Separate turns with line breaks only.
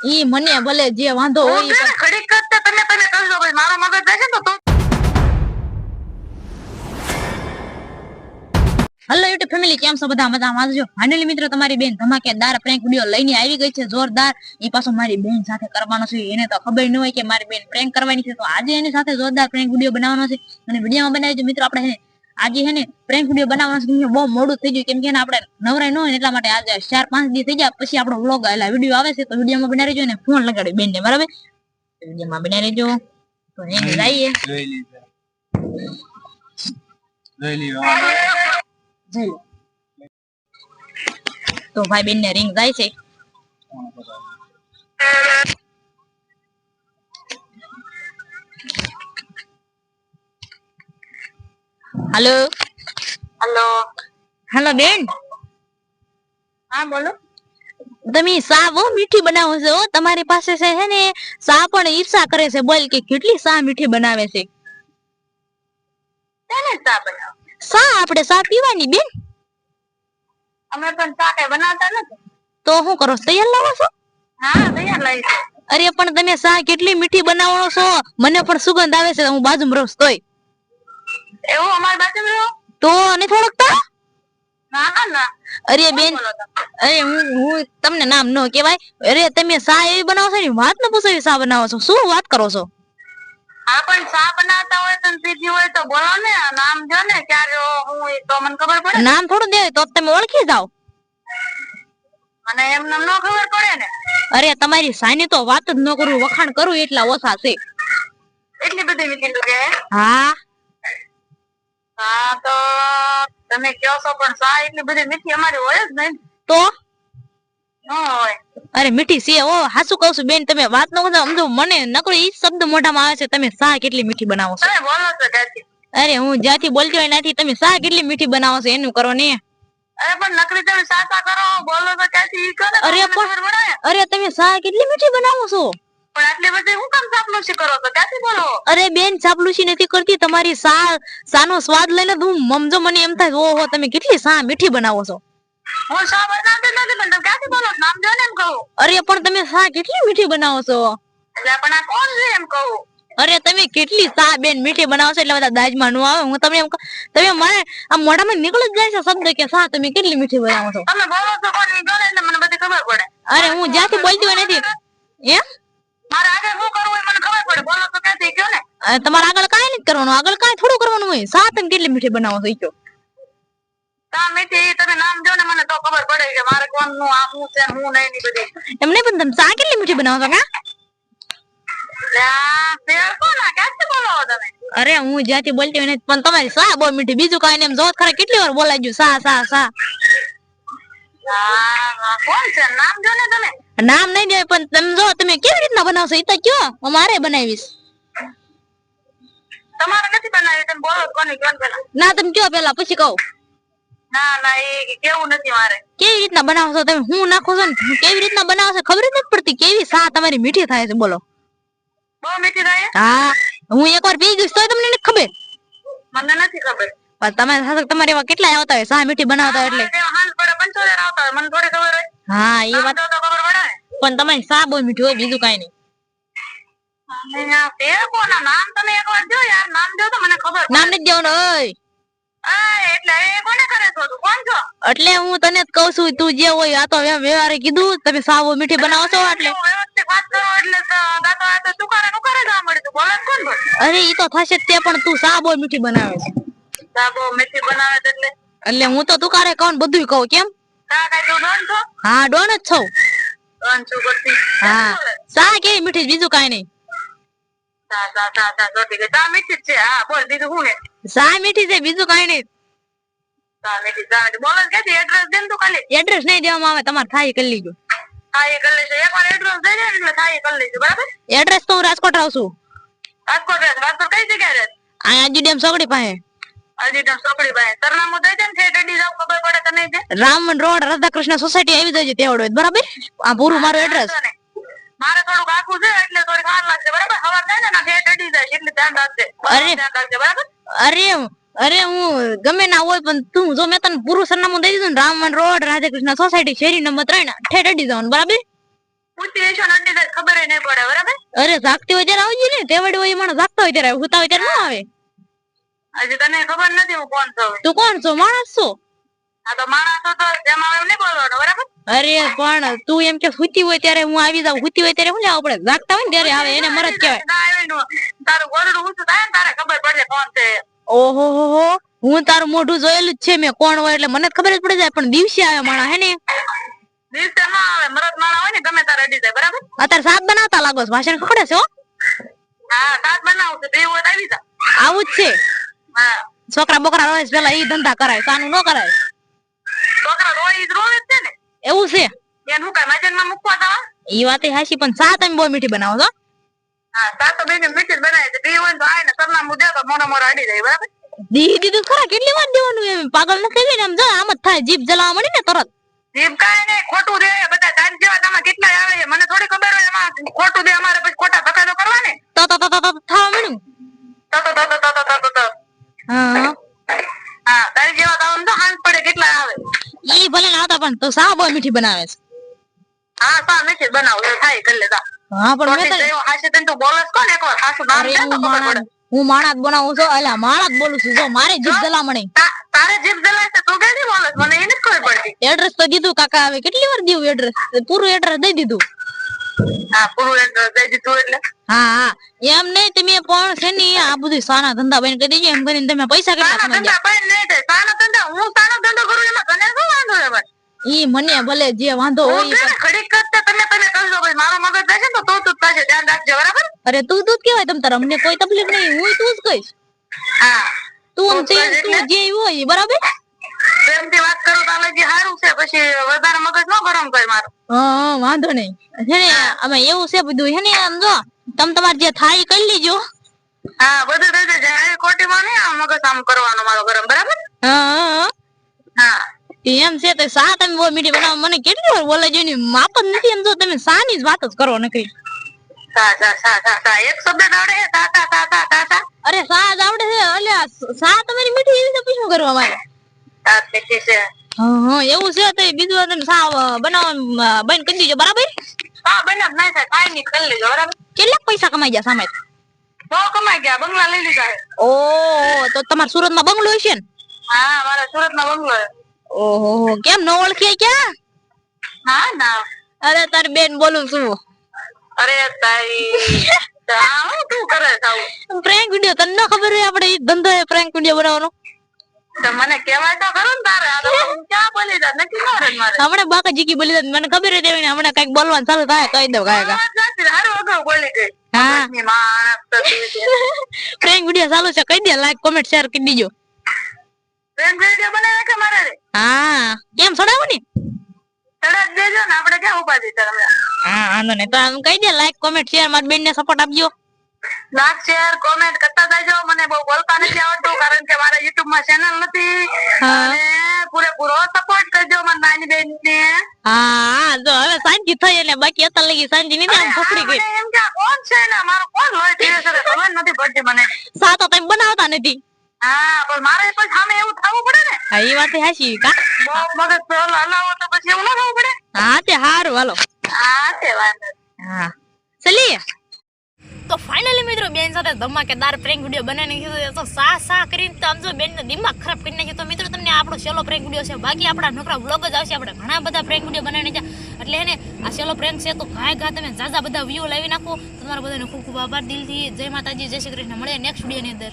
ઈ મને ભલે જે વાંધો હોય
હું કરતા તમે તમે કરજો ભાઈ મારો મગજ જશે તો
હલો યુટ્યુબ ફેમિલી કેમ છો બધા? મજામાં આવજો ફાઇનલી મિત્રો તમારી બેન ધમાકેદાર પ્રેન્ક વીડિયો લઈને આવી ગઈ છે જોરદાર. એ પાછો મારી બેન સાથે કરવાનો છે એને તો ખબર ન હોય કે મારી બેન પ્રેન્ક કરવાની છે. તો આજે એની સાથે જોરદાર પ્રેન્ક વીડિયો બનાવવાનો છે. અને વિડીયોમાં બનાવી છે મિત્રો આપણે આજે હે ને પ્રેન્ક વીડિયો બનાવવાનો બહુ મોડું થઈ ગયું. કેમ કે આપણે નવરાય ન હોય એટલા માટે આજે ચાર પાંચ દી થઈ ગયા. પછી આપણો વ્લોગ આવેલા વીડિયો આવે છે તો વિડીયોમાં બનાવી રહેજો ને ફોન લગાડી બેનને બરાબર? વિડીયોમાં બનાવી રહેજો. તો એને જઈએ તો ભાઈ બેન ને રિંગ જાય છે હાલો.
હલો.
હેલો બેન.
હા બોલો.
તમે સા બહુ મીઠી બનાવો છો? તમારી પાસે છે હે ને સા પણ ઈર્ષા કરે છે બોલ કે કેટલી સા મીઠી બનાવે છે?
તેને સા બનાવો?
સા આપણે સા પીવાની બેન?
અમે પણ સા કઈ બનાવતા નથી.
તો શું કરો? તૈયાર લાવો છો?
હા તૈયાર લઈ
અરે પણ તમે સા કેટલી મીઠી બનાવો છો? મને પણ સુગંધ આવે છે હું બાજુમાં રહું તોય.
એવું અમારી પાસે
તો ઓળખતા?
ના ના.
અરે બેન અરે હું તમને નામ ન કહેવાય. અરે તમે સા એવી બનાવો છો ને? વાત ન પૂછો એવી સા બનાવો છો. શું વાત કરો છો?
હા પણ ચા બનાવતા હોય તો સીધી હોય તો બોલો ને. નામ જો ને ક્યારે હું તો મને ખબર પડે.
નામ થોડું દે તો તમે ઓળખી જાઓ.
મને એમ નામ ન ખબર પડે ને.
અરે તમારી સાની તો વાત જ ન કરું વખાણ કરું એટલા ઓછા છે.
એટલી બધી મીઠી કે
હા.
હા તો તમે કહો છો પણ સા એટલી બધી મીઠી અમારી હોય જ નહીં.
તો? અરે મીઠી છે ઓ હાસુ કહું છું બેન તમે વાત ન સમજો મને નકરો ઈ શબ્દ મોઢામાં આવે છે તમે સા કેટલી મીઠી બનાવો છો?
તમે બોલો છો ત્યાંથી
અરે હું જ્યાંથી બોલતી હોય ત્યાંથી તમે સા કેટલી મીઠી બનાવો છો એનું કરો ને.
અરે પણ નકરી તમે સાચા કરો બોલો તો ત્યાંથી ઈ કરો
અરે પણ- અરે તમે સા કેટલી મીઠી બનાવો છો?
પણ આટલી બધી હું કામ ચાપલુસી કરો છો? ક્યાંથી બોલો
અરે બેન ચાપલુસી નથી કરતી. તમારી સા સાનો સ્વાદ લઈને હું મમજો મને એમ થાય ઓહો તમે કેટલી સા મીઠી બનાવો છો?
હું સા બનાવતી નથી પણ તમે ક્યાંથી બોલો નામ જો ને એમ કહું.
અરે પણ તમે સા કેટલી મીઠી બનાવો છો?
એટલે પણ આ કોણ છે એમ કહું?
અરે તમે કેટલી સા બેન મીઠી બનાવો છો? એટલે બધા દાજમાં નો આવે. હું તમને એમ કહું, તમે મને આ મોઢામાં નીકળી જ જાય છે શબ્દ કે સા તમે કેટલી મીઠી બનાવો છો?
તમે બોલો છો કોણ નીકળે એટલે મને બધી ખબર પડે.
અરે હું જ્યાંથી બોલતી હોય નથી એમ?
મારે આગળ શું કરવું હોય મને ખબર પડે. બોલો તો ક્યાંથી કયો ને?
તમારે આગળ કાંઈ નથી કરવાનું. આગળ કાંઈ થોડું કરવાનું હોય. સાત તમે કેટલી મીઠી બનાવો છો ઈ
તા મીઠી તમે નામ જો ને મને તો ખબર પડે કે મારે કોણનું આ હું છે હું નહીં ની બધી.
એમ નહીં પણ તમે સા કેટલી મીઠી બનાવો છો કા? અરે હું જ્યાંથી બોલતી હોય પણ તમારી સા બહુ મીઠી. બીજું કઈ એમ જોત ખરા કેટલી વાર બોલાય ગયું? સા સા સા.
નામ તમે.
નહીં દેવાય પણ તમે જો તમે કેવી રીતના બનાવશો? એ તો કયો હું મારે બનાવીશ.
તમારે નથી બનાવી તમે બોલો કોની કોણ પેલા
ના તમે કયો પેલા પછી કહું.
ના ના એ કેવું નથી મારે.
કેવી રીતના બનાવશો તમે? હું નાખો છો ને કેવી રીતના બનાવશો? ખબર જ નથી પડતી કેવી સા તમારી મીઠી થાય છે બોલો.
બહુ મીઠી થાય
હા હું એકવાર પી ગઈશ તો તમને નથી ખબર?
મને નથી ખબર.
પણ તમારી સાથે તમારે એવા કેટલા આવતા હોય સા મીઠી બનાવતા હોય એટલે. હા એ વાત
તો ખબર પડે.
પણ તમારી સા બહુ મીઠી હોય બીજું કઈ નહીં.
નામ તમે એકવાર જો યાર નામ જો તો મને ખબર
નામ નથી દેવાનું ઓય!
એટલે કોને કરે તું કોણ છો?
એટલે હું તને જ કહું છું તું જે હોય આ તો વ્ય- વ્યવહારે કીધું તમે સાવો મીઠી બનાવો છો એટલે.
કોણ
અરે ઈ તો થશે તે પણ તું સા મીઠી બનાવે છે.
સાબો મીઠી બનાવે એટલે?
એટલે હું તો તુકારે કહું ને બધું કહું કેમ? હા ડોન જ છું
ડોન છું કરતી
હા સા કેવી મીઠી છે, બીજું કાંઈ નહીં
સા સા સા સા ચોટી ગઈ સા મીઠી જ છે હા બોલ બીજું શું ને
સા મીઠી છે બીજું કાંઈ નહીં
સા મીઠી સા મીઠી બોલ ક્યાંથી એડ્રેસ દે ને તું ખાલી
એડ્રેસ નહીં દેવામાં આવે તમારે થાય કરી લીજો
હા એ કરી લેજો એકવાર એડ્રેસ દઈ દે ને એટલે થાય એ કરી લેજો બરાબર
એડ્રેસ તો હું રાજકોટ રહું છું
રાજકોટ રહે રાજકોટ કઈ જગ્યાએ રહે
અહીંયા આજુ ડેમ સગડી પાસે રામન રોડ રાધાકૃષ્ણ સોસાયટી આવી જજો તેવડો બરાબર? આ પૂરું મારું એડ્રેસ
મારે થોડુંક આખું છે એટલે વાર લાગશે. બરાબર? સવાર થાય ને ના ઠેઠ અડી જાય એટલે ધ્યાન રાખજે.
અરે.
બરાબર?
અરે અરે હું ગમે ના હોય પણ તું જો મેં તને પૂરું સરનામું દઈ દીધું ને રામન રોડ રાધાકૃષ્ણ સોસાયટી શેરી નંબર ત્રણ ઠેઠ અડી જવાનું બરાબર?
ખબર નહીં પડે બરાબર?
અરે જાગતી હોય ત્યારે આવજે ને તેવડી હોય મને જાગતા હોય ત્યારે હુતા હોય ત્યારે ના આવે.
હજી તને ખબર નથી હું કોણ છું
તું કોણ છો? માણસ છો?
આ તો માણસ તો જેમ એમ નહીં બોલવાનો બરાબર?
અરે પણ તું એમ કે હુતી હોય ત્યારે હું આવી જાઉં. હુતી હોય ત્યારે હું લેવા પડે જાગતા હોય ને ત્યારે આવે એને મરદ કહેવાય.
તારું ગોરડું ઊંચું થાય ને તારે ખબર પડે કોણ છે.
ઓહો હો હો. હું તારું મોઢું જોયેલું જ છે મેં કોણ હોય એટલે મને ખબર જ પડી જાય પણ દિવસે આવે માણસ હે ને?
દિવસે ના આવે મરદ માણા હોય ને ગમે તારે અડી જાય બરાબર?
અત્યારે સાત બનાવતા લાગો છો ભાષણ ખબર છે હા?
સાત બનાવું છું બે હોય આવી જા.
આવું જ છે. છોકરા બોકરા રોજ પેલા ઈ ધંધા કરાય સાનું ન કરાય.
છોકરા રોય ઈ રોવે છે ને?
એવું છે.
એનું હું કઈ માં મૂકવા જવા?
ઈ વાત હાશી પણ સા તમે બહુ મીઠી બનાવો છો?
હા સાત તો બેને મીઠી બનાવી છે. બે હોય તો આય ને સરનામું મુદે તો મોનો મોરો અડી જાય બરાબર?
દી દીધું ખરા કેટલી વાર દેવાનું એમ? પાગલ ન થઈ ને આમ? જો આમ જ થાય જીભ જલાવા મળી ને તરત.
જીભ કાય ને ખોટું દે તો
સા બહુ મીઠી બનાવે છે.
હા સા મીઠી બનાવું થાય કરી લેતા.
હા પણ મેં
તું બોલસ કોને એકવાર હાસુ નામ
હું
ખબર પડે.
હું માણા બનાવું છું અલ્યા માણસ બોલું છું જો મારે જીભ જલામણી
તારે જીભ જલાય છે તું કેદી બોલસ મને એ નથી ખબર પડતી.
એડ્રેસ તો દીધું કાકા હવે કેટલી વાર દીધું એડ્રેસ પૂરું એડ્રેસ દઈ દીધું.
હા પૂરું એડ્રેસ દઈ દીધું એટલે.
હા હા. એમ નહીં તમે પણ છે ને આ બધું સાના ધંધા બની કરી દેજો એમ કરીને તમે પૈસા કેટલા
સાનો ધંધા બંધ નહીં સાનો ધંધા હું સાનો ધંધો કરું એમાં તને શું વાંધો છે
ઈ મને ભલે જે વાંધો હોય
ઘડીક તમે તમે કરજો ભાઈ મારો મગજ જશે તો તું તું જ ધ્યાન રાખજો બરાબર?
અરે તું તું કેવાય તમ તાર અમને કોઈ તકલીફ નહીં હું તું જ કહીશ.
હા.
તું
તું
તે- જે હોય બરાબર?
પ્રેમથી વાત કરો તો લગી સારું છે પછી વધારે મગજ ન ગરમ કરે મારો.
હા વાંધો નહીં. છે ને અમે એવું છે બધું છે ને આમ જો તમ તમારે જે થાય કરી લેજો.
હા બધું થઈ જાય આવી ખોટીમાં નહીં મગજ આમ કરવાનો મારો ગરમ બરાબર.
હા. એમ છે તો સા તમે બહુ મીઠી બનાવો. મને કેટલી વાર બોલે જોઈ માપ જ નથી એમ તો તમે સા ની જ વાત જ કરો નકરી. અરે સા જ આવડે છે? અલ્યા સા તમારી મીઠી એવી છે? પછી કરવા મારે. હા એવું છે તો બીજું વાર તમે સા બનાવવા બંધ કરી દીજો. બરાબર? કેટલાક પૈસા કમાઈ ગયા સામે
કમાઈ ગયા. બંગલા લઈ લીધા
ઓ તો તમારા સુરતમાં બંગલો હશે ને?
હા મારા સુરતમાં બંગલો.
ઓહો કેમ ન ઓળખીએ ક્યાં?
હા ના.
અરે તારી બેન બોલું છું.
અરે તારી તું કરે આવું?
પ્રેન્ક વિડિયો તને ન ખબર હોય આપણે ધંધો એ પ્રેન્ક વિડિયો બનાવવાનો?
તો મને કહેવાય તો ખરું ને તારે. આ તો ક્યાં બોલી દા નથી ના જ મારે.
હમણાં બાકા જીકી બોલી દા મને ખબર એવી ને હમણાં કંઈક બોલવાનું ચાલુ થાય કહી દઉં
કાય સાચી, હારું અગાઉ બોલી ગઈ
હા. પ્રેન્ક વિડિયો ચાલુ છે કહી દે લાઈક કોમેન્ટ શેર કરી દીજો.
પ્રેમ વીડિયો બનાવે કે મારે
હા કેમ છોડાવો ને?
તરત દેજો ને આપણે ક્યાં ઊભા હમણાં?
હા વાંધો નહીં. તો આમ કહી દે લાઈક કોમેન્ટ શેર મારી બેન ને સપોર્ટ આપજો.
લાઈક શેર કોમેન્ટ કરતા જાજો. મને બહુ બોલતા નથી આવડતું કારણ કે મારા યુટ્યુબમાં ચેનલ નથી. અને પૂરેપૂરો સપોર્ટ કરજો મારી નાની બેન ને
હા જો હવે શાંતિ થઈ એટલે બાકી અત્યારે લગી શાંતિ નહીં આમ ફફડી ગઈ.
એમ કે કોણ છે ને? મારો કોણ હોય? તે ખબર નથી પડતી મને.
સા તો તમે બનાવતા નથી.
હા પણ મારે પછી સામે એવું થવું પડે ને?
હા એ વાત હાચી કા?
મગજ હલાવો તો પછી એવું ન થવું પડે?
હા તે હારું હાલો.
હા તે વાંધો
હા. ચલીએ. તો ફાઇનલી મિત્રો બેન સાથે ધમાકેદાર પ્રેન્ક વિડિયો બનાવીને કીધું તો સા સા કરીને તો આમ જો દિમાગ ખરાબ કરી નાખ્યો. તો મિત્રો તમને આપણો છેલ્લો પ્રેન્ક વિડિયો છે. બાકી આપણા નોકરા વ્લોગ જ આવશે. આપણે ઘણા બધા પ્રેન્ક વીડિયો બનાવીને છે. એટલે એને આ છેલ્લો પ્રેન્ક છે તો ઘાય ઘા તમે ઝાઝા બધા વ્યૂ લાવી નાખો. તમારા બધાને ખૂબ ખૂબ આભાર દિલથી. જય માતાજી જય શ્રી કૃષ્ણ. મળે નેક્સ્ટ વિડિયોની અંદર.